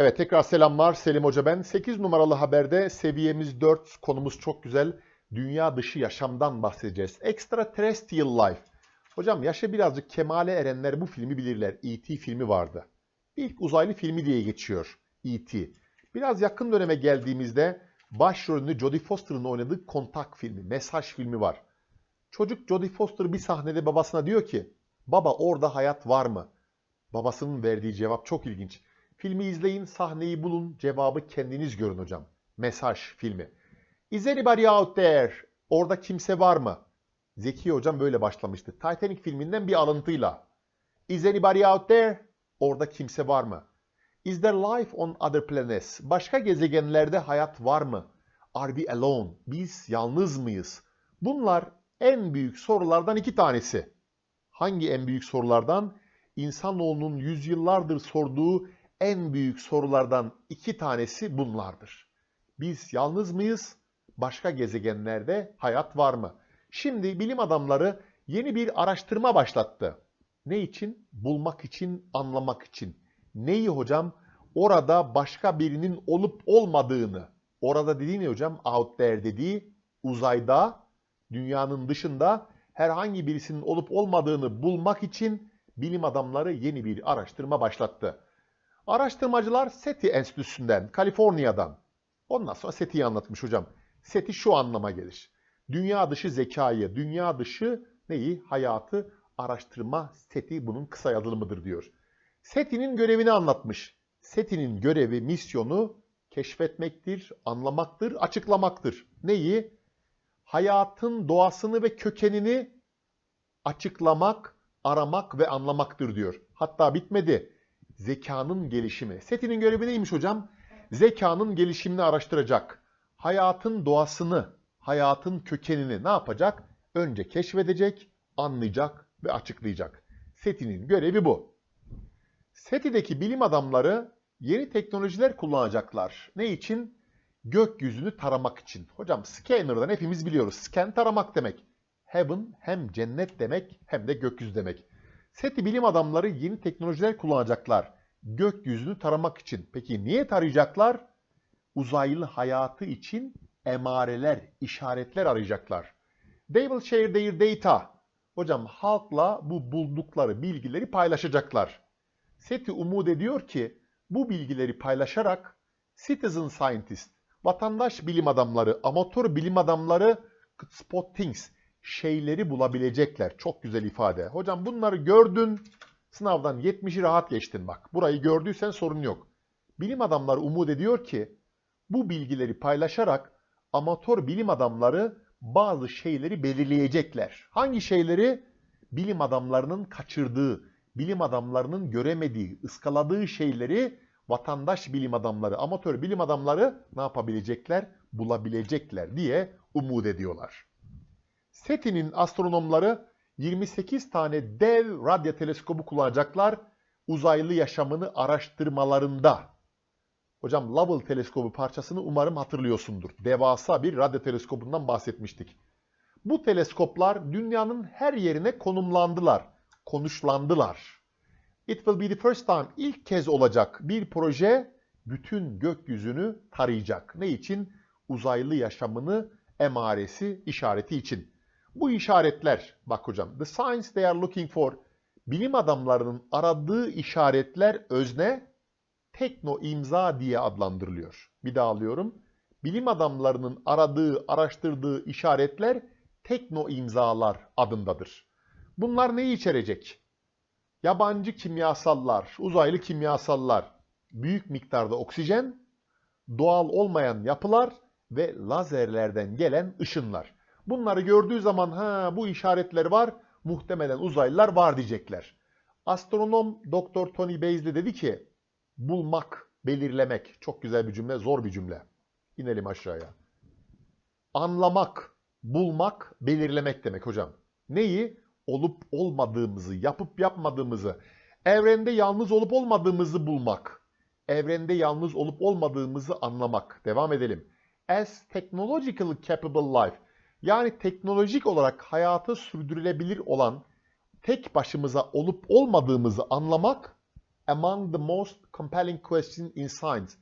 Evet tekrar selamlar Selim Hoca ben. 8 numaralı haberde seviyemiz 4 konumuz çok güzel. Dünya dışı yaşamdan bahsedeceğiz. Extraterrestrial Life. Hocam yaşı birazcık kemale erenler bu filmi bilirler. E.T. filmi vardı. İlk uzaylı filmi diye geçiyor E.T. Biraz yakın döneme geldiğimizde başrolünü Jodie Foster'ın oynadığı Kontak filmi, Mesaj filmi var. Çocuk Jodie Foster bir sahnede babasına diyor ki Baba orada hayat var mı? Babasının verdiği cevap çok ilginç. Filmi izleyin, sahneyi bulun, cevabı kendiniz görün hocam. Mesaj filmi. Is anybody out there? Orada kimse var mı? Zeki hocam böyle başlamıştı. Titanic filminden bir alıntıyla. Is anybody out there? Orada kimse var mı? Is there life on other planets? Başka gezegenlerde hayat var mı? Are we alone? Biz yalnız mıyız? Bunlar en büyük sorulardan iki tanesi. Hangi en büyük sorulardan? İnsanoğlunun yüzyıllardır sorduğu en büyük sorulardan iki tanesi bunlardır. Biz yalnız mıyız? Başka gezegenlerde hayat var mı? Şimdi bilim adamları yeni bir araştırma başlattı. Ne için? Bulmak için, anlamak için. Neyi hocam? Orada başka birinin olup olmadığını. Orada dediği ne hocam? Out there dediği uzayda, dünyanın dışında herhangi birisinin olup olmadığını bulmak için bilim adamları yeni bir araştırma başlattı. Araştırmacılar SETI Enstitüsü'nden, Kaliforniya'dan. Ondan sonra SETI'yi anlatmış hocam. SETI şu anlama gelir. Dünya dışı zekayı, dünya dışı neyi? Hayatı araştırma SETI bunun kısa yazılımıdır diyor. SETI'nin görevini anlatmış. SETI'nin görevi, misyonu keşfetmektir, anlamaktır, açıklamaktır. Neyi? Hayatın doğasını ve kökenini açıklamak, aramak ve anlamaktır diyor. Hatta bitmedi. Zekanın gelişimi. SETI'nin görevi neymiş hocam? Zekanın gelişimini araştıracak. Hayatın doğasını, hayatın kökenini ne yapacak? Önce keşfedecek, anlayacak ve açıklayacak. SETI'nin görevi bu. SETI'deki bilim adamları yeni teknolojiler kullanacaklar. Ne için? Gökyüzünü taramak için. Hocam scanner'dan hepimiz biliyoruz. Scan taramak demek. Heaven hem cennet demek hem de gökyüzü demek. SETI bilim adamları yeni teknolojiler kullanacaklar. Gökyüzünü taramak için. Peki niye tarayacaklar? Uzaylı hayatı için emareler, işaretler arayacaklar. They will share their data. Hocam halkla bu buldukları bilgileri paylaşacaklar. SETI umut ediyor ki bu bilgileri paylaşarak citizen scientist, vatandaş bilim adamları, amatör bilim adamları spot things, şeyleri bulabilecekler. Çok güzel ifade. Hocam bunları gördün, sınavdan 70'i rahat geçtin bak. Burayı gördüysen sorun yok. Bilim adamları umut ediyor ki bu bilgileri paylaşarak amatör bilim adamları bazı şeyleri belirleyecekler. Hangi şeyleri? Bilim adamlarının kaçırdığı, bilim adamlarının göremediği, ıskaladığı şeyleri vatandaş bilim adamları, amatör bilim adamları ne yapabilecekler? Bulabilecekler diye umut ediyorlar. SETI'nin astronomları 28 tane dev radyo teleskobu kullanacaklar uzaylı yaşamını araştırmalarında. Hocam Lovell teleskobu parçasını umarım hatırlıyorsundur. Devasa bir radyo teleskobundan bahsetmiştik. Bu teleskoplar dünyanın her yerine konumlandılar, konuşlandılar. It will be the first time, ilk kez olacak bir proje bütün gökyüzünü tarayacak. Ne için? Uzaylı yaşamını emaresi, işareti için. Bu işaretler, bak hocam, the signs they are looking for, bilim adamlarının aradığı işaretler özne, tekno imza diye adlandırılıyor. Bir daha alıyorum. Bilim adamlarının aradığı, araştırdığı işaretler tekno imzalar adındadır. Bunlar neyi içerecek? Yabancı kimyasallar, uzaylı kimyasallar, büyük miktarda oksijen, doğal olmayan yapılar ve lazerlerden gelen ışınlar. Bunları gördüğü zaman ha bu işaretler var, muhtemelen uzaylılar var diyecekler. Astronom Dr. Tony Baisley dedi ki, bulmak, belirlemek, çok güzel bir cümle, zor bir cümle. İnelim aşağıya. Anlamak, bulmak, belirlemek demek hocam. Neyi? Olup olmadığımızı, yapıp yapmadığımızı, evrende yalnız olup olmadığımızı bulmak, evrende yalnız olup olmadığımızı anlamak. Devam edelim. As technologically capable life, yani teknolojik olarak hayatı sürdürülebilir olan tek başımıza olup olmadığımızı anlamak among the most compelling questions in science.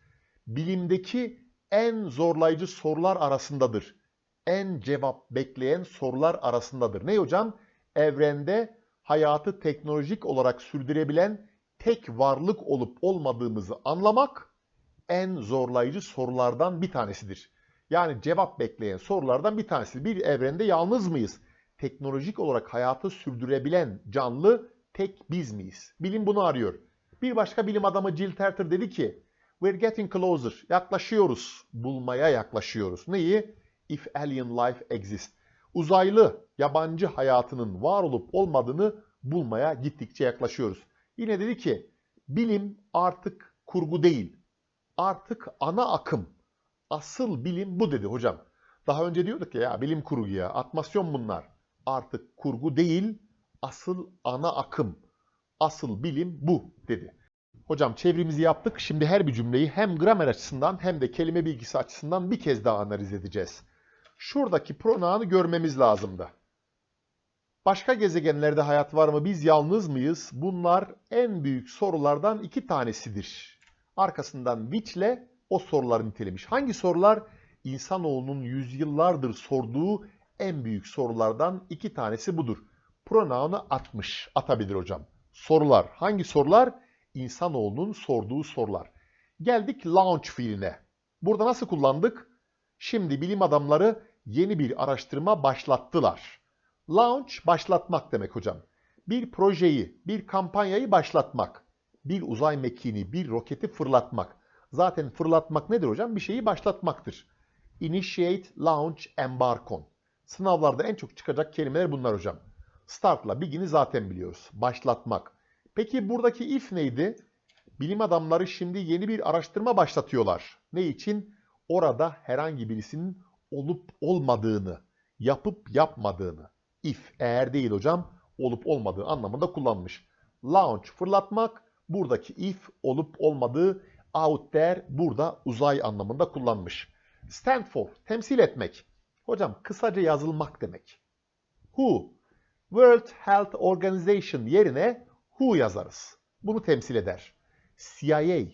Bilimdeki en zorlayıcı sorular arasındadır. En cevap bekleyen sorular arasındadır. Ne hocam? Evrende hayatı teknolojik olarak sürdürebilen tek varlık olup olmadığımızı anlamak en zorlayıcı sorulardan bir tanesidir. Yani cevap bekleyen sorulardan bir tanesi. Bir evrende yalnız mıyız? Teknolojik olarak hayatı sürdürebilen canlı tek biz miyiz? Bilim bunu arıyor. Bir başka bilim adamı Jill Tarter dedi ki, We're getting closer. Yaklaşıyoruz. Bulmaya yaklaşıyoruz. Neyi? If alien life exists. Uzaylı, yabancı hayatının var olup olmadığını bulmaya gittikçe yaklaşıyoruz. Yine dedi ki, bilim artık kurgu değil. Artık ana akım. Asıl bilim bu dedi hocam. Daha önce diyorduk ya, ya bilim kurgu ya, atmasyon bunlar. Artık kurgu değil, asıl ana akım. Asıl bilim bu dedi. Hocam çevrimizi yaptık. Şimdi her bir cümleyi hem gramer açısından hem de kelime bilgisi açısından bir kez daha analiz edeceğiz. Şuradaki pronoun'u görmemiz lazımdı. Başka gezegenlerde hayat var mı? Biz yalnız mıyız? Bunlar en büyük sorulardan iki tanesidir. Arkasından which ile o soruları nitelemiş. Hangi sorular? İnsanoğlunun yüzyıllardır sorduğu en büyük sorulardan iki tanesi budur. Pronoun'u atmış. Atabilir hocam. Sorular. Hangi sorular? İnsanoğlunun sorduğu sorular. Geldik launch fiiline. Burada nasıl kullandık? Şimdi bilim adamları yeni bir araştırma başlattılar. Launch başlatmak demek hocam. Bir projeyi, bir kampanyayı başlatmak. Bir uzay mekiğini, bir roketi fırlatmak. Zaten fırlatmak nedir hocam? Bir şeyi başlatmaktır. Initiate, launch, embark on. Sınavlarda en çok çıkacak kelimeler bunlar hocam. Startla begin'i zaten biliyoruz. Başlatmak. Peki buradaki if neydi? Bilim adamları şimdi yeni bir araştırma başlatıyorlar. Ne için? Orada herhangi birisinin olup olmadığını, yapıp yapmadığını. If eğer değil hocam, olup olmadığı anlamında kullanmış. Launch fırlatmak, buradaki if olup olmadığı out there burada uzay anlamında kullanmış. Stand for temsil etmek. Hocam kısaca yazılmak demek. Who World Health Organization yerine WHO yazarız. Bunu temsil eder. CIA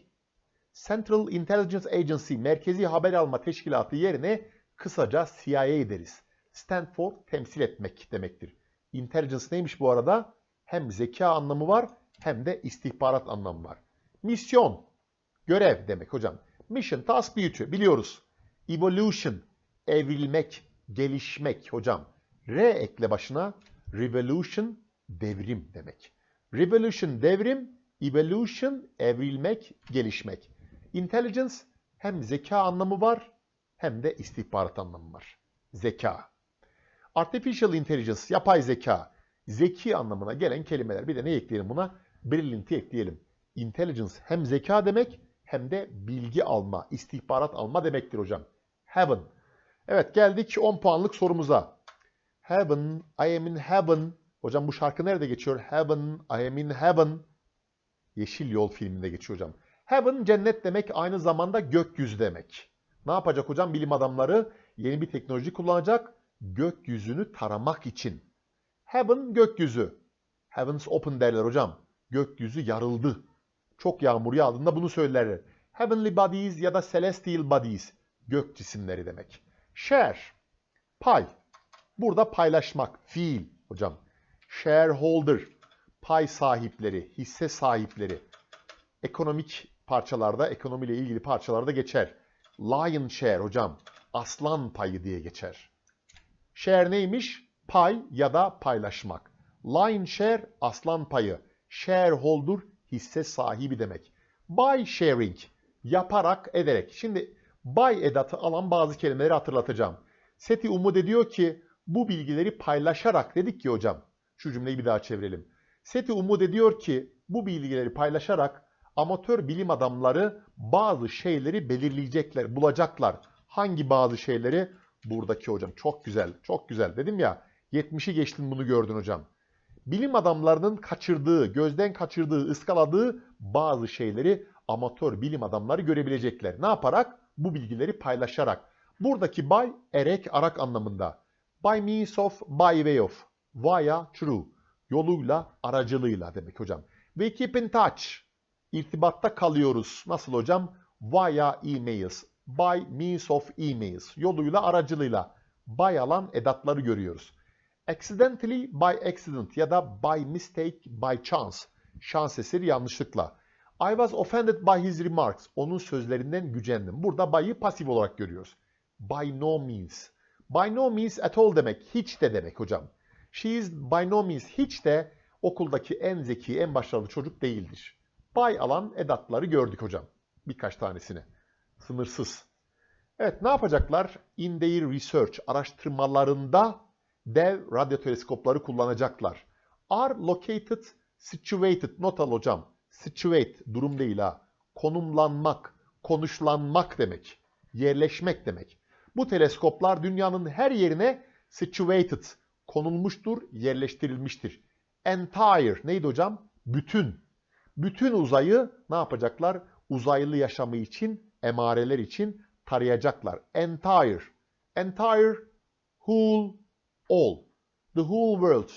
Central Intelligence Agency Merkezi Haber Alma Teşkilatı yerine kısaca CIA deriz. Stand for temsil etmek demektir. Intelligence neymiş bu arada? Hem zeka anlamı var hem de istihbarat anlamı var. Misyon, görev demek hocam. Mission, task, duty biliyoruz. Evolution, evrilmek, gelişmek hocam. R ekle başına. Revolution, devrim demek. Revolution, devrim. Evolution, evrilmek, gelişmek. Intelligence, hem zeka anlamı var hem de istihbarat anlamı var. Zeka. Artificial intelligence, yapay zeka. Zeki anlamına gelen kelimeler. Bir de ne ekleyelim buna? Brilliant'i ekleyelim. Intelligence hem zeka demek hem de bilgi alma, istihbarat alma demektir hocam. Heaven. Evet geldik 10 puanlık sorumuza. Heaven, I am in heaven. Hocam bu şarkı nerede geçiyor? Heaven, I am in heaven. Yeşil Yol filminde geçiyor hocam. Heaven cennet demek aynı zamanda gökyüzü demek. Ne yapacak hocam bilim adamları? Yeni bir teknoloji kullanacak gökyüzünü taramak için. Heaven gökyüzü. Heavens open derler hocam. Gökyüzü yarıldı. Çok yağmur yağdığında bunu söylerler. Heavenly bodies ya da celestial bodies. Gök cisimleri demek. Share. Pay. Burada paylaşmak. Fiil hocam. Shareholder. Pay sahipleri, hisse sahipleri. Ekonomik parçalarda, ekonomiyle ilgili parçalarda geçer. Lion share hocam. Aslan payı diye geçer. Share neymiş? Pay ya da paylaşmak. Lion share aslan payı. Shareholder hisse sahibi demek. By sharing yaparak ederek. Şimdi by edatı alan bazı kelimeleri hatırlatacağım. Seti umut ediyor ki bu bilgileri paylaşarak dedik ki hocam. Şu cümleyi bir daha çevirelim. Seti umut ediyor ki bu bilgileri paylaşarak amatör bilim adamları bazı şeyleri belirleyecekler, bulacaklar. Hangi bazı şeyleri? Buradaki hocam çok güzel, çok güzel. Dedim ya 70'i geçtin bunu gördün hocam. Bilim adamlarının kaçırdığı, gözden kaçırdığı, ıskaladığı bazı şeyleri amatör bilim adamları görebilecekler. Ne yaparak? Bu bilgileri paylaşarak. Buradaki by erek arak anlamında. By means of, by way of. Via through. Yoluyla, aracılığıyla demek hocam. We keep in touch. irtibatta kalıyoruz. Nasıl hocam? Via emails. By means of emails. Yoluyla, aracılığıyla. By alan edatları görüyoruz. Accidentally, by accident ya da by mistake, by chance. Şans eseri yanlışlıkla. I was offended by his remarks. Onun sözlerinden gücendim. Burada by'ı pasif olarak görüyoruz. By no means. By no means at all demek. Hiç de demek hocam. She is by no means hiç de okuldaki en zeki, en başarılı çocuk değildir. By alan edatları gördük hocam. Birkaç tanesini. Sınırsız. Evet ne yapacaklar? In their research, araştırmalarında dev radyo teleskopları kullanacaklar. Are located, situated, not al hocam. Situate, durum değil ha. Konumlanmak, konuşlanmak demek. Yerleşmek demek. Bu teleskoplar dünyanın her yerine situated, konulmuştur, yerleştirilmiştir. Entire, neydi hocam? Bütün. Bütün uzayı ne yapacaklar? Uzaylı yaşamı için, emareler için tarayacaklar. Entire. Entire, whole, all. The whole world.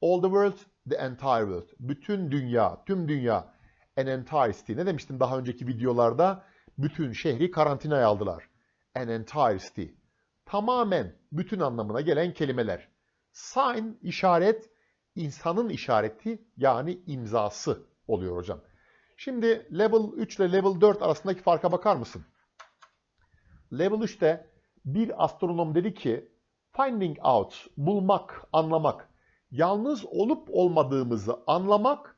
All the world, the entire world. Bütün dünya, tüm dünya. An entire city. Ne demiştim daha önceki videolarda? Bütün şehri karantinaya aldılar. An entire city. Tamamen, bütün anlamına gelen kelimeler. Sign, işaret, insanın işareti yani imzası oluyor hocam. Şimdi level 3 ile level 4 arasındaki farka bakar mısın? Level 3'te bir astronom dedi ki finding out, bulmak, anlamak, yalnız olup olmadığımızı anlamak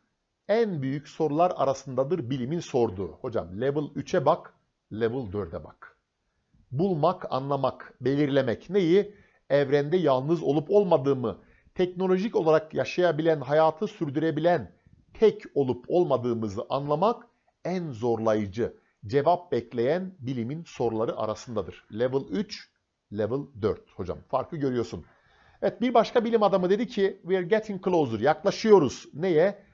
en büyük sorular arasındadır bilimin sorduğu. Hocam level 3'e bak, level 4'e bak. Bulmak, anlamak, belirlemek neyi? Evrende yalnız olup olmadığımı, teknolojik olarak yaşayabilen, hayatı sürdürebilen, tek olup olmadığımızı anlamak en zorlayıcı, cevap bekleyen bilimin soruları arasındadır. Level 3, level 4 hocam. Farkı görüyorsun. Evet bir başka bilim adamı dedi ki we are getting closer. Yaklaşıyoruz. Neye?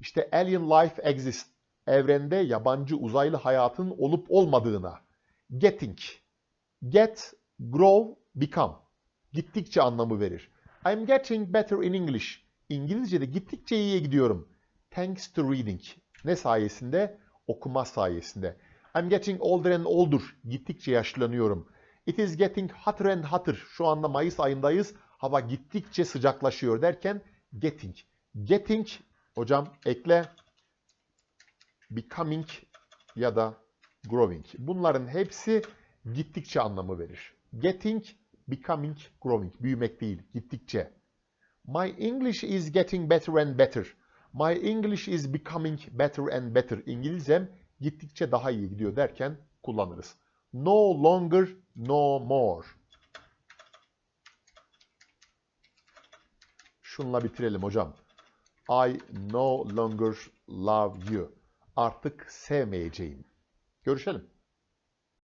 İşte alien life exists. Evrende yabancı uzaylı hayatın olup olmadığına. Getting. Get, grow, become. Gittikçe anlamı verir. I'm getting better in English. İngilizce'de gittikçe iyiye gidiyorum. Thanks to reading. Ne sayesinde? Okuma sayesinde. I'm getting older and older. Gittikçe yaşlanıyorum. It is getting hotter and hotter. Şu anda Mayıs ayındayız. Hava gittikçe sıcaklaşıyor derken getting. Getting hocam ekle becoming ya da growing. Bunların hepsi gittikçe anlamı verir. Getting, becoming, growing. Büyümek değil, gittikçe. My English is getting better and better. My English is becoming better and better. İngilizcem gittikçe daha iyi gidiyor derken kullanırız. No longer, no more. Şunla bitirelim hocam. I no longer love you. Artık sevmeyeceğim. Görüşelim.